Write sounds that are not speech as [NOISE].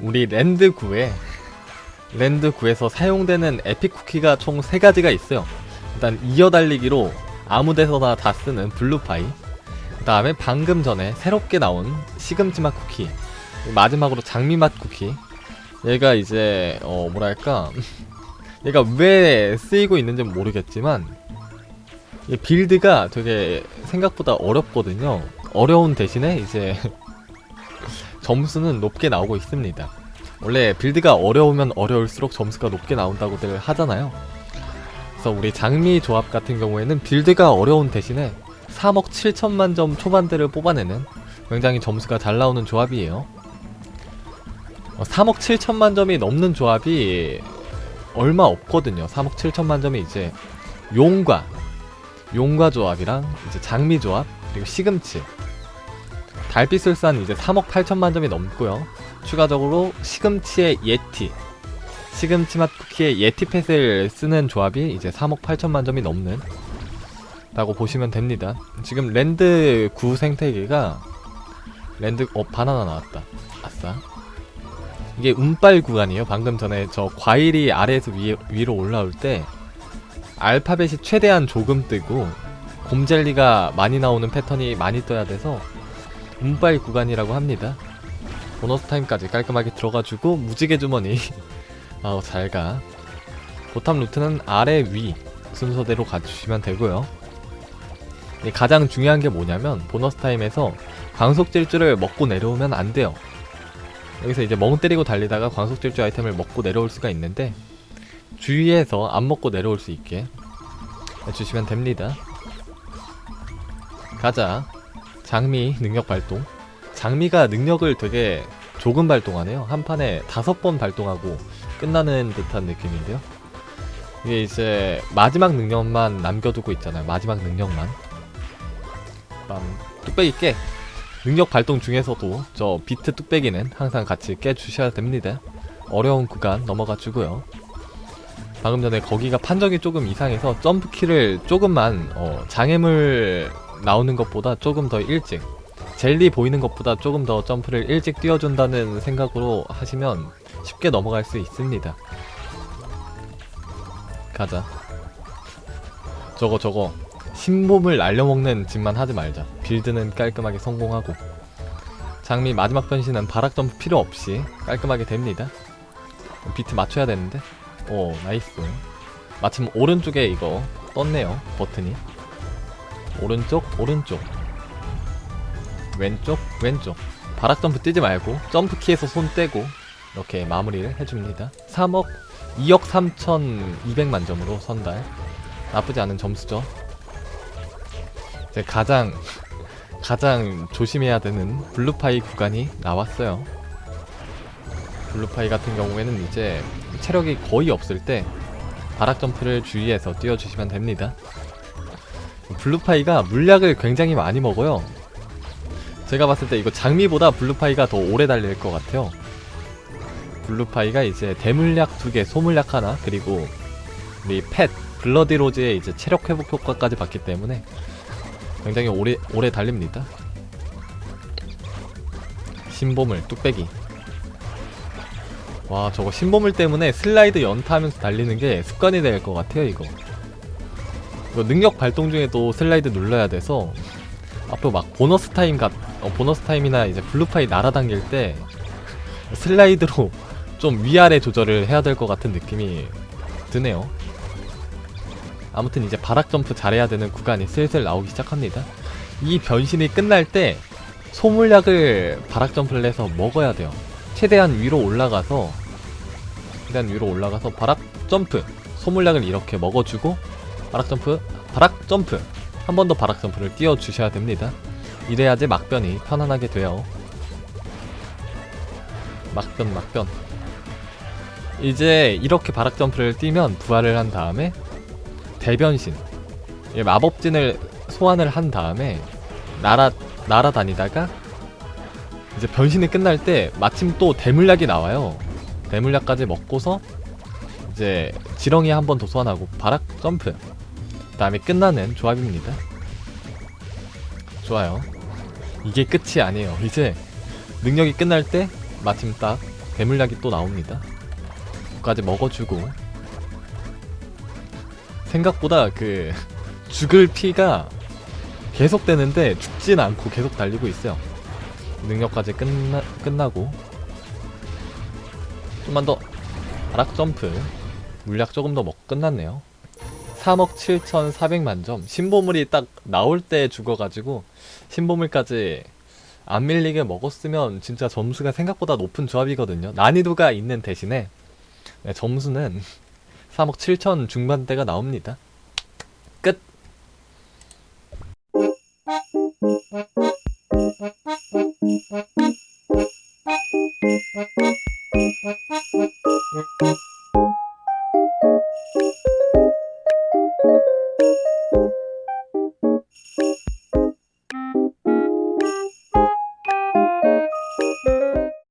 우리 랜드 9에 랜드 9에서 사용되는 에픽 쿠키가 총 3가지가 있어요. 일단 이어달리기로 아무 데서나 다 쓰는 블루파이. 그 다음에 방금 전에 새롭게 나온 시금치 맛 쿠키. 마지막으로 장미 맛 쿠키. 얘가 이제 어 뭐랄까 [LAUGHS] 얘가 왜 쓰이고 있는지는 모르겠지만 이 빌드가 되게 생각보다 어렵거든요. 어려운 대신에 이제 [LAUGHS] 점수는 높게 나오고 있습니다. 원래 빌드가 어려우면 어려울수록 점수가 높게 나온다고들 하잖아요. 그래서 우리 장미 조합 같은 경우에는 빌드가 어려운 대신에 3억 7천만 점 초반대를 뽑아내는 굉장히 점수가 잘 나오는 조합이에요. 어, 3억 7천만 점이 넘는 조합이 얼마 없거든요. 3억 7천만 점이 이제 용과 용과 조합이랑 이제 장미 조합 그리고 시금치 달빛술산 이제 3억 8천만 점이 넘고요. 추가적으로 시금치의 예티 시금치 맛 쿠키의 예티 펫을 쓰는 조합이 이제 3억 8천만 점이 넘는 라고 보시면 됩니다. 지금 랜드 9 생태계가 랜드 어 바나나 나왔다. 아싸. 이게 운빨 구간이에요. 방금 전에 저 과일이 아래에서 위, 위로 올라올 때 알파벳이 최대한 조금 뜨고 곰젤리가 많이 나오는 패턴이 많이 떠야 돼서 운빨 구간이라고 합니다. 보너스 타임까지 깔끔하게 들어가지고 무지개 주머니. [LAUGHS] 아우 잘가. 보탑 루트는 아래 위 순서대로 가주시면 되고요. 이 가장 중요한 게 뭐냐면 보너스 타임에서 광속 질주를 먹고 내려오면 안 돼요. 여기서 이제 멍 때리고 달리다가 광속 질주 아이템을 먹고 내려올 수가 있는데 주위에서 안 먹고 내려올 수 있게 해주시면 됩니다. 가자 장미 능력 발동. 장미가 능력을 되게 조금 발동하네요. 한 판에 다섯 번 발동하고 끝나는 듯한 느낌인데요. 이게 이제 마지막 능력만 남겨두고 있잖아요. 마지막 능력만. 빰 뚝배기 깨. 능력 발동 중에서도 저 비트 뚝배기는 항상 같이 깨주셔야 됩니다. 어려운 구간 넘어가 주고요. 방금 전에 거기가 판정이 조금 이상해서 점프키를 조금만 어, 장애물 나오는 것보다 조금 더 일찍 젤리 보이는 것보다 조금 더 점프를 일찍 띄워준다는 생각으로 하시면 쉽게 넘어갈 수 있습니다. 가자. 저거 저거 신몸을 날려먹는 짓만 하지 말자. 빌드는 깔끔하게 성공하고 장미 마지막 변신은 바락 점프 필요 없이 깔끔하게 됩니다. 비트 맞춰야 되는데. 오 나이스. 마침 오른쪽에 이거 떴네요 버튼이. 오른쪽 오른쪽. 왼쪽 왼쪽. 바락 점프 뛰지 말고 점프 키에서 손 떼고 이렇게 마무리를 해줍니다. 3억 2억 3천 2백만 점으로 선달 나쁘지 않은 점수죠. 이제 가장 [LAUGHS] 가장 조심해야 되는 블루파이 구간이 나왔어요. 블루파이 같은 경우에는 이제 체력이 거의 없을 때 바락 점프를 주의해서 뛰어주시면 됩니다 블루파이가 물약을 굉장히 많이 먹어요 제가 봤을 때 이거 장미보다 블루파이가 더 오래 달릴 것 같아요. 블루파이가 이제 대물약 두 개, 소물약 하나, 그리고 우리 펫 블러디 로즈의 이제 체력 회복 효과까지 받기 때문에 굉장히 오래 오래 달립니다. 신보물 뚝배기. 와 저거 신보물 때문에 슬라이드 연타하면서 달리는 게 습관이 될 것 같아요 이거. 능력 발동 중에도 슬라이드 눌러야 돼서 앞으로 막 보너스 타임 같 어, 보너스 타임이나 이제 블루파이 날아당길 때 슬라이드로 [LAUGHS] 좀 위아래 조절을 해야 될 것 같은 느낌이 드네요. 아무튼 이제 바락 점프 잘해야 되는 구간이 슬슬 나오기 시작합니다. 이 변신이 끝날 때 소물약을 바락 점프를 해서 먹어야 돼요. 최대한 위로 올라가서 최대한 위로 올라가서 바락 점프 소물약을 이렇게 먹어주고 바락 점프 바락 점프 한 번 더 바락 점프를 띄워 주셔야 됩니다. 이래야지 막변이 편안하게 돼요. 막변 막변. 이제 이렇게 바락 점프를 뛰면 부활을 한 다음에 대변신. 이 마법진을 소환을 한 다음에 날아 날아다니다가 이제 변신이 끝날 때 마침 또 대물약이 나와요. 대물약까지 먹고서 이제 지렁이 한 번 더 소환하고 바락 점프. 그다음에 끝나는 조합입니다. 좋아요. 이게 끝이 아니에요. 이제 능력이 끝날 때 마침 딱 괴물약이 또 나옵니다. 그까지 먹어주고 생각보다 그 [LAUGHS] 죽을 피가 계속 되는데 죽진 않고 계속 달리고 있어요. 능력까지 끝나, 끝나고 좀만 더 아락 점프 물약 조금 더 먹고 끝났네요. 3억 7,400만 점 신보물이 딱 나올 때 죽어가지고 신보물까지 안 밀리게 먹었으면 진짜 점수가 생각보다 높은 조합이거든요. 난이도가 있는 대신에 네, 점수는 [LAUGHS] 3억 7천 중반대가 나옵니다. 끝!